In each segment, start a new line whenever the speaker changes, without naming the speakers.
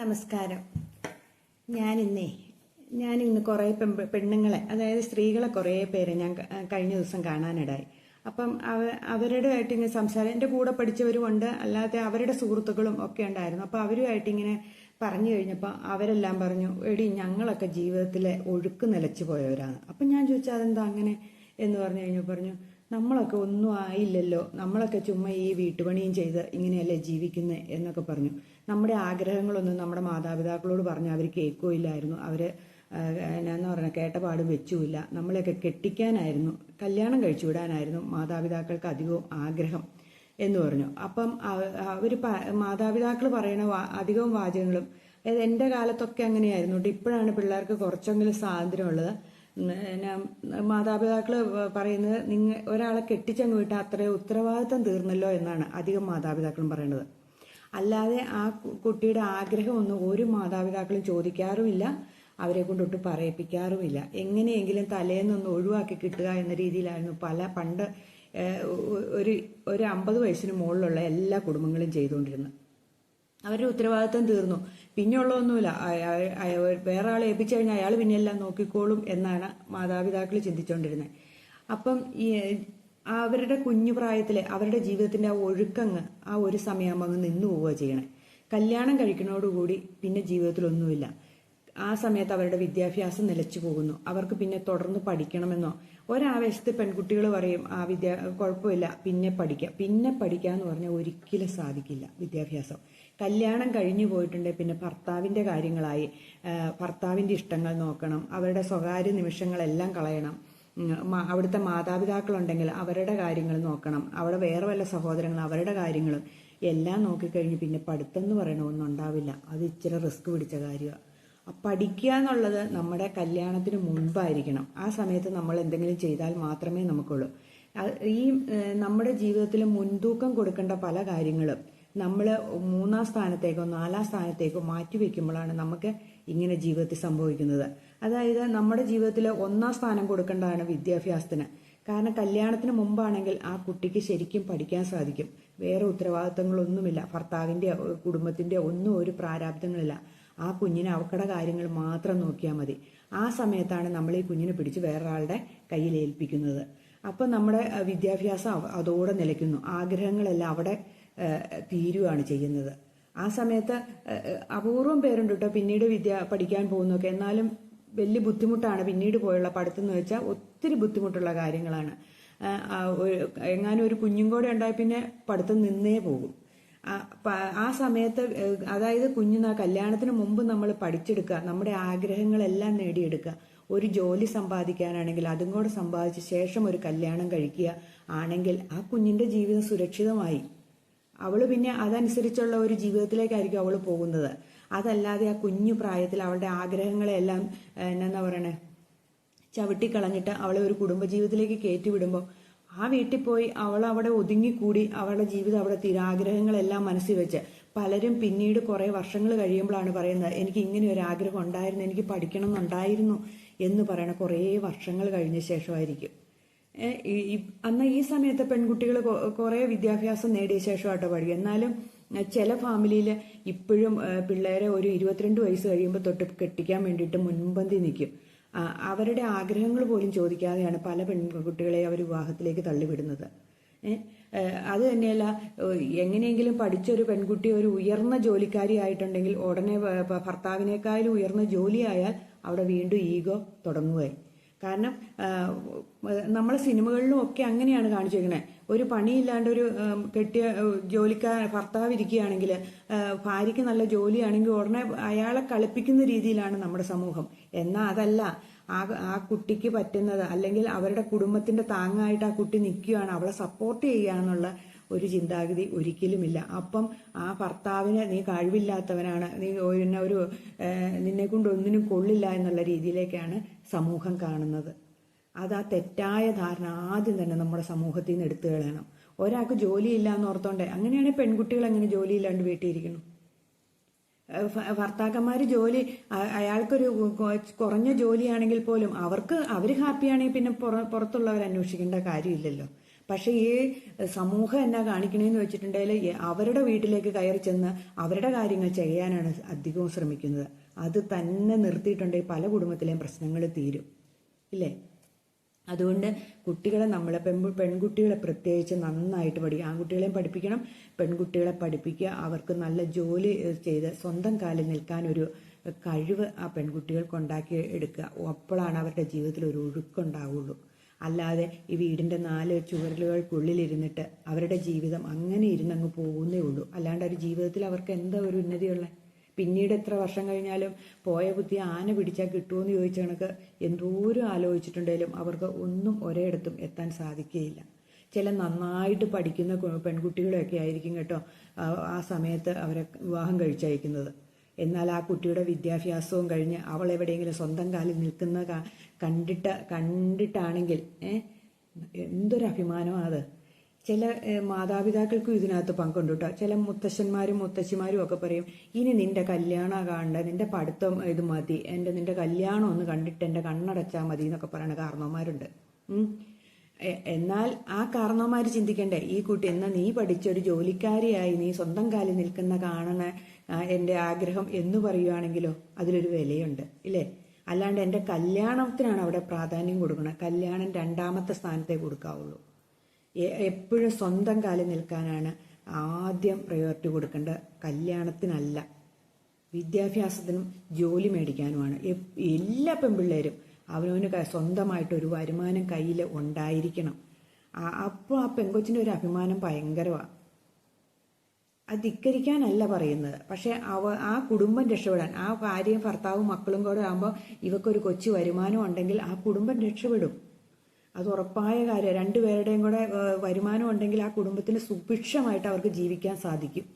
നമസ്കാരം. ഞാനിന്നേ ഞാനിന്ന് കുറേ പെണ്ണുങ്ങളെ അതായത് സ്ത്രീകളെ കുറേ പേരെ ഞാൻ കഴിഞ്ഞ ദിവസം കാണാനിടായി അപ്പം അവ അവരുടെ ആയിട്ട് ഇങ്ങനെ സംസാരം എന്റെ കൂടെ പഠിച്ചവരും ഉണ്ട് അല്ലാതെ അവരുടെ സുഹൃത്തുക്കളും ഒക്കെ ഉണ്ടായിരുന്നു. അപ്പോൾ അവരുമായിട്ട് ഇങ്ങനെ പറഞ്ഞു കഴിഞ്ഞപ്പോൾ അവരെല്ലാം പറഞ്ഞു എടി ഞങ്ങളൊക്കെ ജീവിതത്തിലെ ഒഴുക്ക് നിലച്ചു പോയവരാണ്. അപ്പം ഞാൻ ചോദിച്ചാൽ അതെന്താ അങ്ങനെ? എന്ന് പറഞ്ഞു കഴിഞ്ഞപ്പോൾ പറഞ്ഞു നമ്മളൊക്കെ ഒന്നും ആയില്ലല്ലോ. നമ്മളൊക്കെ ചുമ്മാ ഈ വീട്ടുപണിയും ചെയ്ത് ഇങ്ങനെയല്ലേ ജീവിക്കുന്നത് എന്നൊക്കെ പറഞ്ഞു. നമ്മുടെ ആഗ്രഹങ്ങളൊന്നും നമ്മുടെ മാതാപിതാക്കളോട് പറഞ്ഞ് അവർ കേൾക്കുകയില്ലായിരുന്നു. അവർ എന്നാന്ന് പറഞ്ഞാൽ കേട്ട പാടും വെച്ചുമില്ല. നമ്മളെയൊക്കെ കെട്ടിക്കാനായിരുന്നു. കല്യാണം കഴിച്ചു വിടാനായിരുന്നു മാതാപിതാക്കൾക്ക് അധികവും ആഗ്രഹം എന്ന് പറഞ്ഞു. അപ്പം അവർ മാതാപിതാക്കൾ പറയുന്ന വാ- അധികവും വാചകങ്ങളും അതായത് എന്റെ കാലത്തൊക്കെ അങ്ങനെയായിരുന്നു. ഇപ്പോഴാണ് പിള്ളേർക്ക് കുറച്ചെങ്കിലും സ്വാതന്ത്ര്യമുള്ളത്. മാതാപിതാക്കൾ പറയുന്നത് നിങ്ങൾ ഒരാളെ കെട്ടിച്ചങ്ങ് വിട്ടാൽ അത്രയും ഉത്തരവാദിത്തം തീർന്നല്ലോ എന്നാണ് അധികം മാതാപിതാക്കളും പറയുന്നത് അല്ലാതെ ആ കുട്ടിയുടെ ആഗ്രഹമൊന്നും ഒരു മാതാപിതാക്കളും ചോദിക്കാറുമില്ല അവരെ കൊണ്ടൊട്ട് പറയിപ്പിക്കാറുമില്ല. എങ്ങനെയെങ്കിലും തലേന്നൊന്ന് ഒഴിവാക്കി കിട്ടുക എന്ന രീതിയിലായിരുന്നു പല പണ്ട് ഒരു ഒരു അമ്പത് വയസ്സിന് മുകളിലുള്ള എല്ലാ കുടുംബങ്ങളും ചെയ്തുകൊണ്ടിരുന്നത്. അവരുടെ ഉത്തരവാദിത്തം തീർന്നു. പിന്നെയുള്ളതൊന്നുമില്ല. വേറെ ആളെ ഏൽപ്പിച്ചു കഴിഞ്ഞാൽ അയാൾ പിന്നെ എല്ലാം നോക്കിക്കോളും എന്നാണ് മാതാപിതാക്കൾ ചിന്തിച്ചുകൊണ്ടിരുന്നത് അപ്പം ഈ അവരുടെ കുഞ്ഞു പ്രായത്തിൽ അവരുടെ ജീവിതത്തിന്റെ ആ ഒഴുക്കങ്ങ് ആ ഒരു സമയമാകുമ്പോൾ അങ്ങ് നിന്നു പോവുക ചെയ്യണേ. കല്യാണം കഴിക്കുന്നതോടുകൂടി പിന്നെ ജീവിതത്തിലൊന്നുമില്ല. ആ സമയത്ത് അവരുടെ വിദ്യാഭ്യാസം നിലച്ചു പോകുന്നു. അവർക്ക് പിന്നെ തുടർന്ന് പഠിക്കണമെന്നോ ഒരാവേശത്തിൽ പെൺകുട്ടികൾ പറയും ആ വിദ്യ കുഴപ്പമില്ല പിന്നെ പഠിക്കാം. പിന്നെ പഠിക്കുക പഠിക്കാന്ന് പറഞ്ഞാൽ ഒരിക്കലും സാധിക്കില്ല വിദ്യാഭ്യാസം. കല്യാണം കഴിഞ്ഞു പോയിട്ടുണ്ടെങ്കിൽ പിന്നെ ഭർത്താവിന്റെ കാര്യങ്ങളായി ഭർത്താവിന്റെ ഇഷ്ടങ്ങൾ നോക്കണം അവരുടെ സ്വകാര്യ നിമിഷങ്ങളെല്ലാം കളയണം അവിടുത്തെ മാതാപിതാക്കളുണ്ടെങ്കിൽ അവരുടെ കാര്യങ്ങൾ നോക്കണം. അവിടെ വേറെ വല്ല സഹോദരങ്ങൾ അവരുടെ കാര്യങ്ങളും എല്ലാം നോക്കിക്കഴിഞ്ഞ് പിന്നെ പഠിത്തം എന്ന് പറയണ ഒന്നും ഉണ്ടാവില്ല. അത് ഇച്ചിരി റിസ്ക് പിടിച്ച കാര്യമാണ് പഠിക്കുക എന്നുള്ളത് നമ്മുടെ കല്യാണത്തിന് മുൻപായിരിക്കണം ആ സമയത്ത് നമ്മൾ എന്തെങ്കിലും ചെയ്താൽ മാത്രമേ നമുക്കുള്ളൂ. ഈ നമ്മുടെ ജീവിതത്തിൽ മുൻതൂക്കം കൊടുക്കേണ്ട പല കാര്യങ്ങളും നമ്മൾ മൂന്നാം സ്ഥാനത്തേക്കോ നാലാം സ്ഥാനത്തേക്കോ മാറ്റി വെക്കുമ്പോഴാണ് നമുക്ക് ഇങ്ങനെ ജീവിതത്തിൽ സംഭവിക്കുന്നത്. അതായത് നമ്മുടെ ജീവിതത്തിൽ ഒന്നാം സ്ഥാനം കൊടുക്കേണ്ടതാണ് വിദ്യാഭ്യാസത്തിന്. കാരണം കല്യാണത്തിന് മുമ്പാണെങ്കിൽ ആ കുട്ടിക്ക് ശരിക്കും പഠിക്കാൻ സാധിക്കും. വേറെ ഉത്തരവാദിത്തങ്ങളൊന്നുമില്ല. ഭർത്താവിന്റെ കുടുംബത്തിന്റെ ഒന്നും ഒരു പ്രാരാബ്ദങ്ങളില്ല. ആ കുഞ്ഞിന് അവക്കടെ കാര്യങ്ങൾ മാത്രം നോക്കിയാൽ മതി. ആ സമയത്താണ് നമ്മൾ ഈ കുഞ്ഞിനെ പിടിച്ച് വേറൊരാളുടെ കയ്യിൽ ഏൽപ്പിക്കുന്നത്. അപ്പം നമ്മുടെ വിദ്യാഭ്യാസം അതോടെ നിലയ്ക്കുന്നു. ആഗ്രഹങ്ങളെല്ലാം അവിടെ തീരുവാണ് ചെയ്യുന്നത്. ആ സമയത്ത് അപൂർവം പേരുണ്ട് കേട്ടോ പിന്നീട് വിദ്യ പഠിക്കാൻ പോകുന്നൊക്കെ എന്നാലും വലിയ ബുദ്ധിമുട്ടാണ് പിന്നീട് പോയുള്ള പഠിത്തം വെച്ചാൽ ഒത്തിരി ബുദ്ധിമുട്ടുള്ള കാര്യങ്ങളാണ്. എങ്ങാനും ഒരു കുഞ്ഞും കൂടെ ഉണ്ടായി പിന്നെ പഠിത്തം നിന്നേ പോകും. ആ, സമയത്ത് അതായത് കുഞ്ഞിന് കല്യാണത്തിന് മുമ്പ് നമ്മൾ പഠിച്ചെടുക്കുക നമ്മുടെ ആഗ്രഹങ്ങളെല്ലാം നേടിയെടുക്കുക ഒരു ജോലി സമ്പാദിക്കാനാണെങ്കിൽ അതും കൂടെ സമ്പാദിച്ച ശേഷം ഒരു കല്യാണം കഴിക്കുക ആണെങ്കിൽ ആ കുഞ്ഞിന്റെ ജീവിതം സുരക്ഷിതമായി. അവൾ പിന്നെ അതനുസരിച്ചുള്ള ഒരു ജീവിതത്തിലേക്കായിരിക്കും അവൾ പോകുന്നത്. അതല്ലാതെ ആ കുഞ്ഞു പ്രായത്തിൽ അവളുടെ ആഗ്രഹങ്ങളെല്ലാം എന്നാ പറയണേ ചവിട്ടിക്കളഞ്ഞിട്ട് അവളെ ഒരു കുടുംബജീവിതത്തിലേക്ക് കയറ്റിവിടുമ്പോൾ ആ വീട്ടിൽ പോയി അവൾ അവിടെ ഒതുങ്ങിക്കൂടി അവളുടെ ജീവിതം അവിടെ തീരെ ആഗ്രഹങ്ങളെല്ലാം മനസ്സിൽ വെച്ച്. പലരും പിന്നീട് കുറേ വർഷങ്ങൾ കഴിയുമ്പോഴാണ് പറയുന്നത് എനിക്ക് ഇങ്ങനെ ഒരു ആഗ്രഹം ഉണ്ടായിരുന്നു എനിക്ക് പഠിക്കണം എന്നുണ്ടായിരുന്നു എന്ന് പറയണ കുറേ വർഷങ്ങൾ കഴിഞ്ഞ ശേഷമായിരിക്കും. അന്ന് ഈ സമയത്ത് പെൺകുട്ടികൾ കുറെ വിദ്യാഭ്യാസം നേടിയ ശേഷമാട്ടോ പഠിക്കും എന്നാലും ചില ഫാമിലിയിൽ ഇപ്പോഴും പിള്ളേരെ ഒരു ഇരുപത്തിരണ്ട് വയസ്സ് കഴിയുമ്പോൾ തൊട്ട് കെട്ടിക്കാൻ വേണ്ടിയിട്ട് മുൻപന്തി നിൽക്കും. അവരുടെ ആഗ്രഹങ്ങൾ പോലും ചോദിക്കാതെയാണ് പല പെൺകുട്ടികളെ അവർ വിവാഹത്തിലേക്ക് തള്ളിവിടുന്നത്. അത് തന്നെയല്ല എങ്ങനെയെങ്കിലും എങ്ങനെയെങ്കിലും പഠിച്ചൊരു പെൺകുട്ടി ഒരു ഉയർന്ന ജോലിക്കാരി ആയിട്ടുണ്ടെങ്കിൽ ഉടനെ ഭർത്താവിനേക്കാളും ഉയർന്ന ജോലിയായാൽ അവിടെ വീണ്ടും ഈഗോ തുടങ്ങുകയായി കാരണം നമ്മളെ സിനിമകളിലും ഒക്കെ അങ്ങനെയാണ് കാണിച്ചിരിക്കുന്നത് ഒരു പണിയില്ലാണ്ട് ഒരു കെട്ടിയ ജോലിക്കാർ ഭർത്താവ് ഇരിക്കുകയാണെങ്കിൽ ഭാര്യയ്ക്ക് നല്ല ജോലിയാണെങ്കിൽ ഉടനെ അയാളെ കളിപ്പിക്കുന്ന രീതിയിലാണ് നമ്മുടെ സമൂഹം. എന്നാൽ അതല്ല ആ ആ കുട്ടിക്ക് പറ്റുന്നത് അല്ലെങ്കിൽ അവരുടെ കുടുംബത്തിന്റെ താങ്ങായിട്ട് ആ കുട്ടി നിൽക്കുകയാണ് അവളെ സപ്പോർട്ട് ചെയ്യുകയാണെന്നുള്ള ഒരു ചിന്താഗതി ഒരിക്കലുമില്ല. അപ്പം ആ ഭർത്താവിന് നീ കഴിവില്ലാത്തവനാണ്. നീ എന്നെ ഒരു നിന്നെ കൊണ്ട് ഒന്നിനും കൊള്ളില്ല എന്നുള്ള രീതിയിലേക്കാണ് സമൂഹം കാണുന്നത്. അത് ആ തെറ്റായ ധാരണ ആദ്യം തന്നെ നമ്മുടെ സമൂഹത്തിൽ നിന്ന് എടുത്തു കളയണം. ഒരാൾക്ക് ജോലിയില്ല എന്ന് ഓർത്തോണ്ടേ അങ്ങനെയാണെങ്കിൽ പെൺകുട്ടികൾ അങ്ങനെ ജോലിയില്ലാണ്ട് വീട്ടിലിരിക്കുന്നു ഭർത്താക്കന്മാർ ജോലി അയാൾക്കൊരു കുറഞ്ഞ ജോലിയാണെങ്കിൽ പോലും അവർക്ക് അവർ ഹാപ്പിയാണെങ്കിൽ പിന്നെ പുറ- പുറത്തുള്ളവർ അന്വേഷിക്കേണ്ട കാര്യമില്ലല്ലോ. പക്ഷേ ഈ സമൂഹം എന്നാ കാണിക്കണേന്ന് വെച്ചിട്ടുണ്ടെങ്കിൽ അവരുടെ വീട്ടിലേക്ക് കയറി ചെന്ന് അവരുടെ കാര്യങ്ങൾ ചെയ്യാനാണ് അധികവും ശ്രമിക്കുന്നത്. അത് തന്നെ നിർത്തിയിട്ടുണ്ടെങ്കിൽ പല കുടുംബത്തിലെയും പ്രശ്നങ്ങൾ തീരും. ഇല്ലേ? അതുകൊണ്ട് കുട്ടികളെ നമ്മളെ പെൺ പെൺകുട്ടികളെ പ്രത്യേകിച്ച് നന്നായിട്ട് പഠിക്കുക ആൺകുട്ടികളെയും പഠിപ്പിക്കണം പെൺകുട്ടികളെ പഠിപ്പിക്കുക അവർക്ക് നല്ല ജോലി ചെയ്ത് സ്വന്തം കാലിൽ നിൽക്കാനൊരു കഴിവ് ആ പെൺകുട്ടികൾക്ക് ഉണ്ടാക്കി എടുക്കുക. അപ്പോഴാണ് അവരുടെ ജീവിതത്തിൽ ഒരു ഒഴുക്കുണ്ടാവുള്ളൂ. അല്ലാതെ ഈ വീടിന്റെ നാല് ചുവരുകൾക്കുള്ളിലിരുന്നിട്ട് അവരുടെ ജീവിതം അങ്ങനെ ഇരുന്നങ്ങ് പോകുന്നേ ഉള്ളൂ. അല്ലാണ്ട് ഒരു ജീവിതത്തിൽ അവർക്ക് എന്താ ഒരു ഉന്നതിയുള്ളത് പിന്നീട് എത്ര വർഷം കഴിഞ്ഞാലും പോയ ബുദ്ധി ആന പിടിച്ചാൽ കിട്ടുമെന്ന് ചോദിച്ച കണക്ക് എന്തോരം ആലോചിച്ചിട്ടുണ്ടെങ്കിലും അവർക്ക് ഒന്നും ഒരേയിടത്തും എത്താൻ സാധിക്കുകയില്ല ചില നന്നായിട്ട് പഠിക്കുന്ന പെൺകുട്ടികളൊക്കെ ആയിരിക്കും കേട്ടോ ആ സമയത്ത് അവരെ വിവാഹം കഴിച്ചയക്കുന്നത്. എന്നാൽ ആ കുട്ടിയുടെ വിദ്യാഭ്യാസവും കഴിഞ്ഞ് അവൾ എവിടെയെങ്കിലും സ്വന്തം കാലിൽ നിൽക്കുന്ന കണ്ടിട്ട് കണ്ടിട്ടാണെങ്കിൽ എന്തൊരു അഭിമാനമാണ് അത്. ചില മാതാപിതാക്കൾക്കും ഇതിനകത്ത് പങ്കുണ്ട് കേട്ടോ. ചില മുത്തശ്ശന്മാരും മുത്തശ്ശിമാരും ഒക്കെ പറയും ഇനി നിന്റെ കല്യാണം കാണണ്ട നിന്റെ പഠിത്തം ഇത് മതി എന്റെ നിന്റെ കല്യാണം ഒന്ന് കണ്ടിട്ട് എന്റെ കണ്ണടച്ചാൽ മതി എന്നൊക്കെ പറയുന്ന കാരണവന്മാരുണ്ട്. എന്നാൽ ആ കാരണവന്മാർ ചിന്തിക്കണ്ടേ ഈ കുട്ടി എന്നാൽ നീ പഠിച്ചൊരു ജോലിക്കാരിയായി നീ സ്വന്തം കാലിൽ നിൽക്കുന്ന കാണണ എന്റെ ആഗ്രഹം എന്ന് പറയുവാണെങ്കിലോ അതിലൊരു വിലയുണ്ട് ഇല്ലേ? അല്ലാണ്ട് എന്റെ കല്യാണത്തിനാണ് അവിടെ പ്രാധാന്യം കൊടുക്കുന്നത് കല്യാണം രണ്ടാമത്തെ സ്ഥാനത്തെ കൊടുക്കാവുള്ളൂ. എപ്പോഴും സ്വന്തം കാലിൽ നിൽക്കാനാണ് ആദ്യം പ്രയോറിറ്റി കൊടുക്കേണ്ട കല്യാണത്തിനല്ല വിദ്യാഭ്യാസത്തിനും ജോലി മേടിക്കാനുമാണ്. എല്ലാ പെൺപിള്ളേരും അവനവന് സ്വന്തമായിട്ടൊരു വരുമാനം കയ്യിൽ ഉണ്ടായിരിക്കണം. അപ്പോൾ ആ പെൺകൊച്ചിന്റെ ഒരു അഭിമാനം ഭയങ്കരമാണ് അത് ധിക്കരിക്കാനല്ല പറയുന്നത്. പക്ഷേ അവ ആ കുടുംബം രക്ഷപ്പെടാൻ ആ ഭാര്യയും ഭർത്താവും മക്കളും കൂടെ ആകുമ്പോൾ ഇവക്കൊരു കൊച്ചു വരുമാനം ഉണ്ടെങ്കിൽ ആ കുടുംബം രക്ഷപ്പെടും. അത് ഉറപ്പായ കാര്യം. രണ്ടുപേരുടെയും കൂടെ വരുമാനം ഉണ്ടെങ്കിൽ ആ കുടുംബത്തിന് സുഭിക്ഷമായിട്ട് അവർക്ക് ജീവിക്കാൻ സാധിക്കും.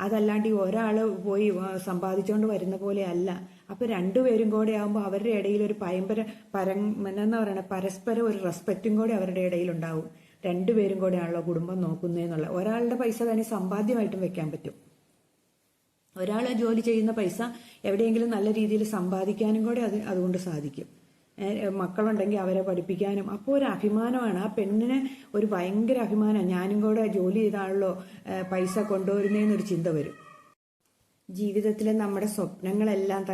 അതല്ലാണ്ട് ഈ ഒരാൾ പോയി സമ്പാദിച്ചുകൊണ്ട് വരുന്ന പോലെ അല്ല. അപ്പൊ രണ്ടുപേരും കൂടെ ആകുമ്പോൾ അവരുടെ ഇടയിൽ ഒരു പരമ്പര പരം എന്നാ പറയണ പരസ്പരം ഒരു റെസ്പെക്റ്റും കൂടെ അവരുടെ ഇടയിൽ ഉണ്ടാവും. രണ്ടുപേരും കൂടെയാണല്ലോ കുടുംബം നോക്കുന്നതെന്നുള്ള ഒരാളുടെ പൈസ തന്നെ സമ്പാദ്യമായിട്ടും വെക്കാൻ പറ്റും. ഒരാൾ ജോലി ചെയ്യുന്ന പൈസ എവിടെയെങ്കിലും നല്ല രീതിയിൽ സമ്പാദിക്കാനും കൂടെ അത് അതുകൊണ്ട് സാധിക്കും. മക്കളുണ്ടെങ്കിൽ അവരെ പഠിപ്പിക്കാനും. അപ്പോൾ ഒരു അഭിമാനമാണ്. ആ പെണ്ണിന് ഒരു ഭയങ്കര അഭിമാനം. ഞാനും കൂടെ ജോലി ചെയ്താണല്ലോ പൈസ കൊണ്ടുവരുന്നതെന്നൊരു ചിന്ത വരും. ജീവിതത്തിൽ നമ്മുടെ സ്വപ്നങ്ങളെല്ലാം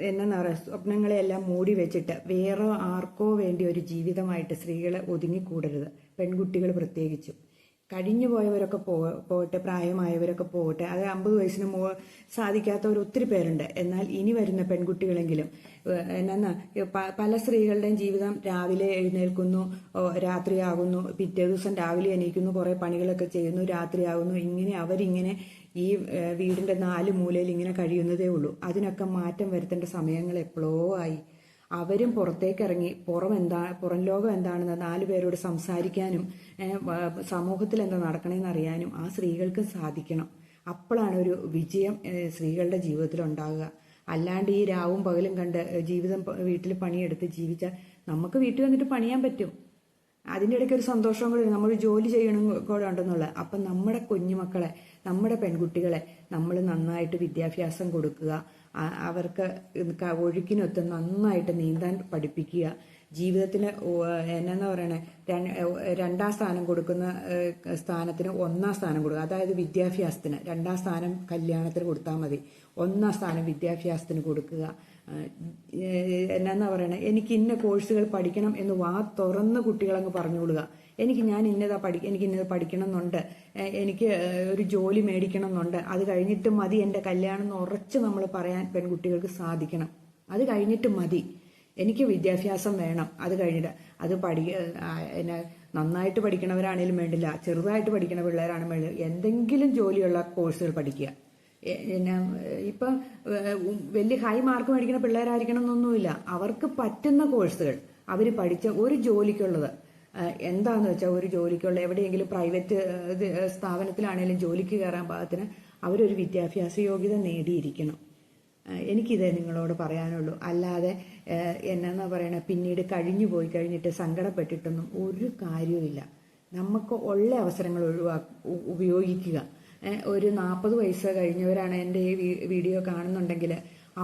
എന്നാ സ്വപ്നങ്ങളെല്ലാം മൂടി വെച്ചിട്ട് വേറെ ആർക്കോ വേണ്ടി ഒരു ജീവിതമായിട്ട് സ്ത്രീകളെ ഒതുങ്ങിക്കൂടരുത്. പെൺകുട്ടികൾ പ്രത്യേകിച്ചും. കഴിഞ്ഞു പോയവരൊക്കെ പോ പോകട്ടെ പ്രായമായവരൊക്കെ പോകട്ടെ. അത് അമ്പത് വയസ്സിന് മോ സാധിക്കാത്തവർ ഒത്തിരി പേരുണ്ട്. എന്നാൽ ഇനി വരുന്ന പെൺകുട്ടികളെങ്കിലും എന്നാ പല സ്ത്രീകളുടെയും ജീവിതം രാവിലെ എഴുന്നേൽക്കുന്നു രാത്രിയാകുന്നു പിറ്റേ ദിവസം രാവിലെ എണീക്കുന്നു കുറേ പണികളൊക്കെ ചെയ്യുന്നു രാത്രിയാകുന്നു. ഇങ്ങനെ അവരിങ്ങനെ ഈ വീടിന്റെ നാല് മൂലയിൽ ഇങ്ങനെ കഴിയുന്നതേ ഉള്ളൂ. അതിനൊക്കെ മാറ്റം വരുത്തേണ്ട സമയങ്ങൾ എപ്പോഴോ ആയി. അവരും പുറത്തേക്കിറങ്ങി പുറം എന്താ പുറം ലോകം എന്താണെന്ന് നാലു പേരോട് സംസാരിക്കാനും സമൂഹത്തിൽ എന്താ നടക്കണമെന്ന് അറിയാനും ആ സ്ത്രീകൾക്ക് സാധിക്കണം. അപ്പോഴാണ് ഒരു വിജയം സ്ത്രീകളുടെ ജീവിതത്തിൽ ഉണ്ടാകുക അല്ലാണ്ട് ഈ രാവും പകലും കണ്ട് ജീവിതം വീട്ടിൽ പണിയെടുത്ത് ജീവിച്ചാൽ നമുക്ക് വീട്ടിൽ വന്നിട്ട് പണിയാൻ പറ്റും. അതിന്റെ ഇടയ്ക്ക് ഒരു സന്തോഷം കൂടി നമ്മൾ ജോലി ചെയ്യണം കൂടെ ഉണ്ടെന്നുള്ളത്. അപ്പം നമ്മുടെ കുഞ്ഞുമക്കളെ നമ്മുടെ പെൺകുട്ടികളെ നമ്മൾ നന്നായിട്ട് വിദ്യാഭ്യാസം കൊടുക്കുക. അവർക്ക് ഒഴുക്കിനൊത്ത് നന്നായിട്ട് നീന്താൻ പഠിപ്പിക്കുക. ജീവിതത്തിന് എന്നാ പറയണേ? രണ്ടാം സ്ഥാനം കൊടുക്കുന്ന സ്ഥാനത്തിന് ഒന്നാം സ്ഥാനം കൊടുക്കുക. അതായത് വിദ്യാഭ്യാസത്തിന് രണ്ടാം സ്ഥാനം കല്യാണത്തിന് കൊടുത്താൽ മതി. ഒന്നാം സ്ഥാനം വിദ്യാഭ്യാസത്തിന് കൊടുക്കുക. എന്നാ പറയണേ? എനിക്ക് ഇന്ന കോഴ്സുകൾ പഠിക്കണം എന്ന് വാ തുറന്ന് കുട്ടികളങ്ങ് പറഞ്ഞുകൊള്ളുക എനിക്ക് ഞാൻ ഇന്നതാ പഠി എനിക്ക് ഇന്നത് പഠിക്കണം എന്നുണ്ട് എനിക്ക് ഒരു ജോലി മേടിക്കണം എന്നുണ്ട് അത് കഴിഞ്ഞിട്ട് മതി എന്റെ കല്യാണം എന്ന് ഉറച്ച് നമ്മൾ പറയാൻ പെൺകുട്ടികൾക്ക് സാധിക്കണം. അത് കഴിഞ്ഞിട്ട് മതി. എനിക്ക് വിദ്യാഭ്യാസം വേണം. അത് കഴിഞ്ഞിട്ട് അത് പഠി എന്നെ നന്നായിട്ട് പഠിക്കണവരാണേലും വേണ്ടില്ല. ചെറുതായിട്ട് പഠിക്കണ പിള്ളേരാണ് വേണ്ടില്ല. എന്തെങ്കിലും ജോലിയുള്ള കോഴ്സുകൾ പഠിക്കുക. പിന്നെ ഇപ്പം വലിയ ഹൈ മാർക്ക് മേടിക്കുന്ന പിള്ളേരായിരിക്കണം എന്നൊന്നുമില്ല അവർക്ക് പറ്റുന്ന കോഴ്സുകൾ. അവർ പഠിച്ച ഒരു ജോലിക്കുള്ളത്. എന്താന്ന് വെച്ചാൽ ഒരു ജോലിക്കുള്ള എവിടെയെങ്കിലും പ്രൈവറ്റ് സ്ഥാപനത്തിലാണെങ്കിലും ജോലിക്ക് കയറാൻ പാകത്തിന് അവരൊരു വിദ്യാഭ്യാസ യോഗ്യത നേടിയിരിക്കണം. എനിക്കിതേ നിങ്ങളോട് പറയാനുള്ളൂ. അല്ലാതെ എന്നാ പറയണ പിന്നീട് കഴിഞ്ഞു പോയി കഴിഞ്ഞിട്ട് സങ്കടപ്പെട്ടിട്ടൊന്നും ഒരു കാര്യവുമില്ല. നമുക്ക് ഉള്ള അവസരങ്ങൾ ഒഴിവാ ഉപയോഗിക്കുക. ഒരു നാൽപ്പത് വയസ്സ് കഴിഞ്ഞവരാണ് എന്റെ ഈ വീഡിയോ കാണുന്നുണ്ടെങ്കിൽ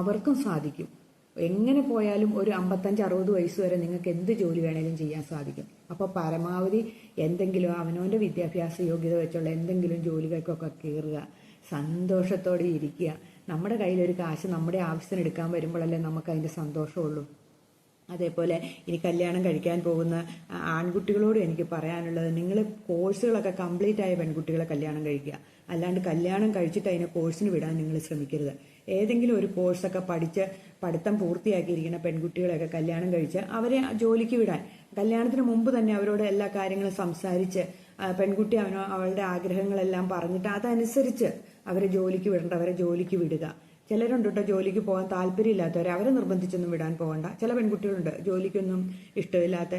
അവർക്കും സാധിക്കും. എങ്ങനെ പോയാലും ഒരു അമ്പത്തഞ്ച് അറുപത് വയസ്സ് വരെ നിങ്ങൾക്ക് എന്ത് ജോലി വേണേലും ചെയ്യാൻ സാധിക്കും. അപ്പോൾ പരമാവധി എന്തെങ്കിലും അവനവന്റെ വിദ്യാഭ്യാസ യോഗ്യത വെച്ചുള്ള എന്തെങ്കിലും ജോലികൾക്കൊക്കെ കയറുക സന്തോഷത്തോടെ ഇരിക്കുക. നമ്മുടെ കയ്യിലൊരു കാശ് നമ്മുടെ ആവശ്യത്തിന് എടുക്കാൻ വരുമ്പോഴല്ലേ നമുക്ക് അതിന്റെ സന്തോഷമുള്ളൂ. അതേപോലെ ഇനി കല്യാണം കഴിക്കാൻ പോകുന്ന ആൺകുട്ടികളോട് എനിക്ക് പറയാനുള്ളത് നിങ്ങൾ കോഴ്സുകളൊക്കെ കംപ്ലീറ്റ് ആയ പെൺകുട്ടികളെ കല്യാണം കഴിക്കുക. അല്ലാണ്ട് കല്യാണം കഴിച്ചിട്ട് അതിനെ കോഴ്സിന് വിടാൻ നിങ്ങൾ ശ്രമിക്കരുത്. ഏതെങ്കിലും ഒരു കോഴ്സൊക്കെ പഠിച്ച് പഠിത്തം പൂർത്തിയാക്കിയിരിക്കുന്ന പെൺകുട്ടികളെയൊക്കെ കല്യാണം കഴിച്ച് അവരെ ജോലിക്ക് വിടാൻ. കല്യാണത്തിന് മുമ്പ് തന്നെ അവരോട് എല്ലാ കാര്യങ്ങളും സംസാരിച്ച് പെൺകുട്ടി അവനോ അവളുടെ ആഗ്രഹങ്ങളെല്ലാം പറഞ്ഞിട്ട് അതനുസരിച്ച് അവരെ ജോലിക്ക് വിടേണ്ട അവരെ ജോലിക്ക് വിടുക. ചിലരുണ്ട് കേട്ടോ ജോലിക്ക് പോകാൻ താല്പര്യമില്ലാത്തവരെ അവരെ നിർബന്ധിച്ചൊന്നും വിടാൻ പോകണ്ട. ചില പെൺകുട്ടികളുണ്ട് ജോലിക്കൊന്നും ഇഷ്ടമില്ലാത്ത.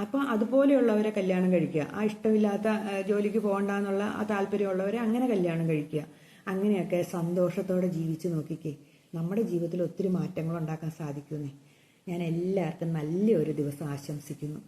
അപ്പം അതുപോലെയുള്ളവരെ കല്യാണം കഴിക്കുക. ആ ഇഷ്ടമില്ലാത്ത ജോലിക്ക് പോകണ്ട എന്നുള്ള ആ താല്പര്യമുള്ളവരെ അങ്ങനെ കല്യാണം കഴിക്കുക. അങ്ങനെയൊക്കെ സന്തോഷത്തോടെ ജീവിച്ചു നോക്കിക്കേ. നമ്മുടെ ജീവിതത്തിൽ ഒത്തിരി മാറ്റങ്ങൾ ഉണ്ടാക്കാൻ സാധിക്കുന്നേ ഞാൻ എല്ലാവർക്കും നല്ലൊരു ദിവസം ആശംസിക്കുന്നു.